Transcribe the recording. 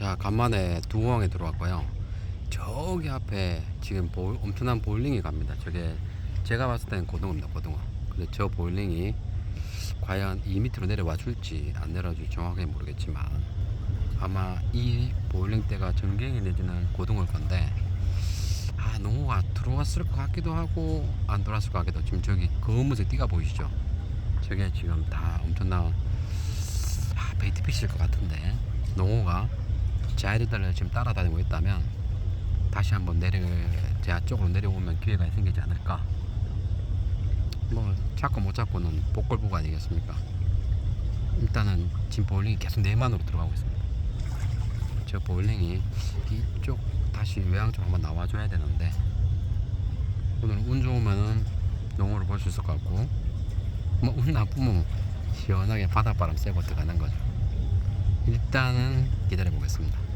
자 간만에 두공항에 들어왔고요. 저기 앞에 지금 볼, 엄청난 볼링이 갑니다. 저게 제가 봤을 때는 고등어입니다 고등어. 근데 저 볼링이 과연 이 밑으로 내려와 줄지 안 내려와 줄지 정확하게 모르겠지만 아마 이 볼링 때가 전갱이 내지는 고등어일 건데 아 농어가 들어왔을 것 같기도 하고 안 들어왔을 것 같기도 하고 지금 저기 검은색 띠가 보이시죠? 저게 지금 다 엄청난 아, 베이트피시일 것 같은데 농어가 제 아이들을 지금 따라다니고 있다면 다시 한번 내려 제 쪽으로 내려오면 기회가 생기지 않을까? 뭐 찾고 못 찾고는 복골보고 아니겠습니까? 일단은 지금 볼링이 계속 내만으로 들어가고 있습니다. 저 볼링이 이쪽 다시 외항 쪽 한번 나와줘야 되는데 오늘 운 좋으면은 농어를 볼 수 있을 것 같고 뭐 운 나쁘면 시원하게 바닷바람 쐬고 들어가는 거죠. 일단은 기다려 보겠습니다